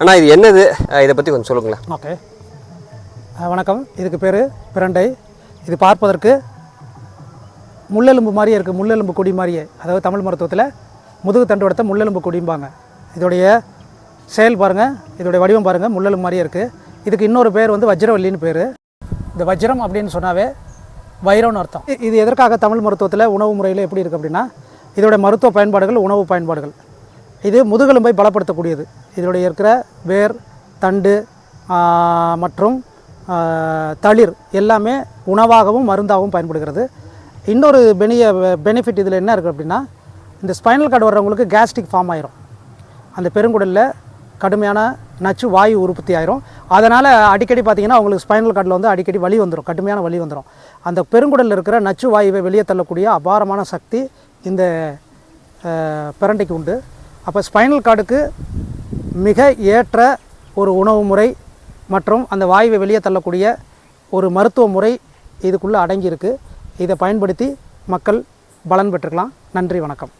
அண்ணா இது என்னது? இதை பற்றி கொஞ்சம் சொல்லுங்களேன். ஓகே. வணக்கம். இதுக்கு பேர் பிரண்டை. இது பார்ப்பதற்கு முள்ளெலும்பு மாதிரியே இருக்குது முள்ளெலும்பு கொடி மாதிரியே. அதாவது தமிழ் மருத்துவத்தில் முதுகு தண்டு வடத்தை முள்ளெலும்பு கொடிம்பாங்க. இதோடைய செயல் பாருங்கள் இதோடைய வடிவம் பாருங்கள் முள்ளெலும்பு மாதிரியே இருக்குது இதுக்கு இன்னொரு பேர் வந்து வஜ்ரவல்லின்னு பேர். இந்த வஜ்ரம் அப்படின்னு சொன்னாவே வைரம்னு அர்த்தம். இது எதற்காக தமிழ் மருத்துவத்தில் உணவு முறையில் எப்படி இருக்குது அப்படின்னா இதோடைய மருத்துவ பயன்பாடுகள் உணவு பயன்பாடுகள். இது முதுகெலும்பை பலப்படுத்தக்கூடியது. இதனுடைய இருக்கிற வேர் தண்டு மற்றும் தளிர் எல்லாமே உணவாகவும் மருந்தாகவும் பயன்படுகிறது. இன்னொரு பெனிய பெனிஃபிட் இதில் என்ன இருக்குது அப்படின்னா இந்த ஸ்பைனல் கார்டு வர்றவங்களுக்கு கேஸ்ட்ரிக் ஃபார்ம் ஆயிரும். அந்த பெருங்குடலில் கடுமையான நச்சு வாயு உற்பத்தி ஆயிரும். அதனால் அடிக்கடி பார்த்தீங்கன்னா அவங்களுக்கு ஸ்பைனல் கார்டில் வந்து அடிக்கடி வலி வந்துடும் கடுமையான வலி வந்துடும் அந்த பெருங்குடலில் இருக்கிற நச்சு வாயுவை வெளியே தள்ளக்கூடிய அபாரமான சக்தி இந்த பிரண்டைக்கு உண்டு. அப்போ ஸ்பைனல் கார்டுக்கு மிக ஏற்ற ஒரு உணவு முறை மற்றும் அந்த வாயுவை வெளியே தள்ளக்கூடிய ஒரு மருத்துவ முறை இதுக்குள்ளே அடங்கியிருக்கு. இதை பயன்படுத்தி மக்கள் பலன் பெற்றுக்கலாம். நன்றி வணக்கம்.